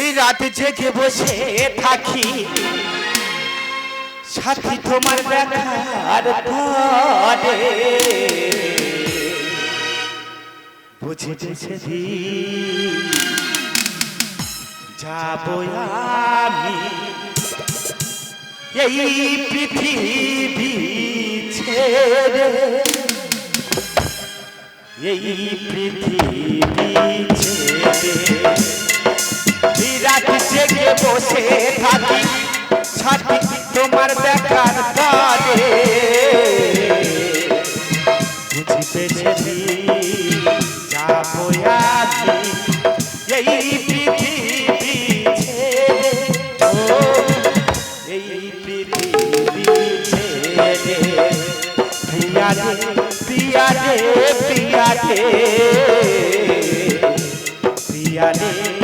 এই রাতে জেগে বসে থাকি। সাথী তোমার দেখার পরে বুঝেছে সেদিন যাব আমি এই পৃথিবী ছেড়ে। এই পৃথিবী ছেড়ে। বসে থাকি ছাতি তোমার দেখার পরে বুঝিতেছি যাব আমি এই পৃথিবী ছেড়ে এই পৃথিবী প্রিয়া রে প্রিয়া রে প্রিয়া রে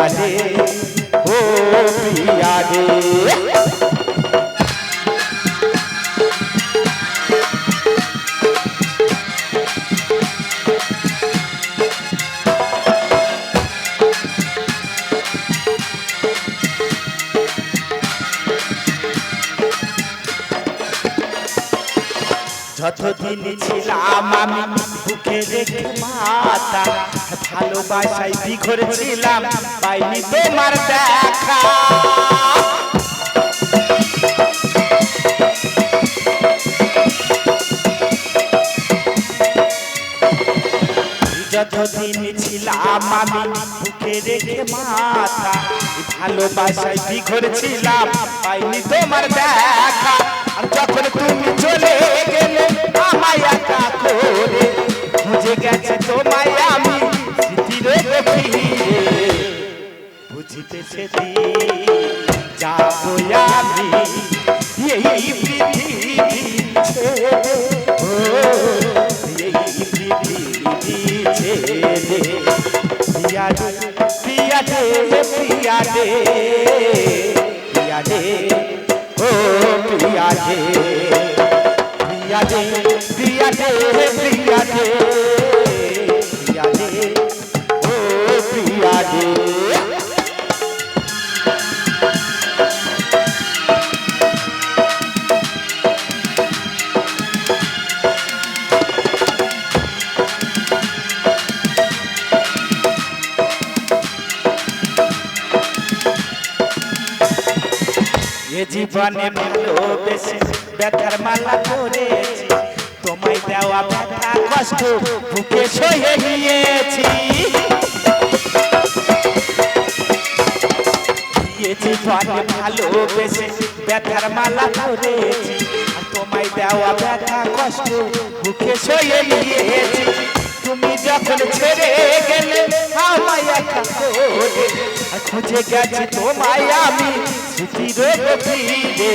প্রিয়া রে ও প্রিয়া রে। যতদিন ছিলাম আমি বুকে রেখে মাতা, ভালোবাসায় বিঘর ছিলাম, পাইনি তোমার দেখা। যতদিন ছিলাম আমি বুকে রেখে মাথা ভালোবাসায় বিঘর ছিলাম, পাইনি তোমার দেখা। ফিরে। বুঝিতে সেদি যাব আমি, এই পৃথিবী ছেড়ে এই পৃথিবী ছেড়ে পিয়া রে। পিয়া রে পিয়া রে পিয়া রে ও পিয়া রে পিয়া রে পিয়া রে এ জীবনে ভালোবেসে ব্যথার মালা করেছি তোমায় দেওয়া ব্যথা কষ্ট বুকে সয়ে নিয়েছি। এ জীবনে ভালোবেসে ব্যথার মালা আর তোমায় দেওয়া ব্যথা কষ্ট বুকে সয়ে নিয়েছি। তুমি যখন ছেড়ে গেলে, আমায় একা করে খুঁজে গেছি তোমায় আমি স্মৃতির গভীরে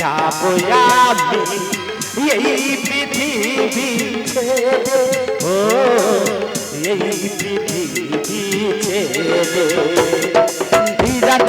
যাব আমি এই পৃথিবী ও, এই পৃথিবী ছেড়ে। বিরাট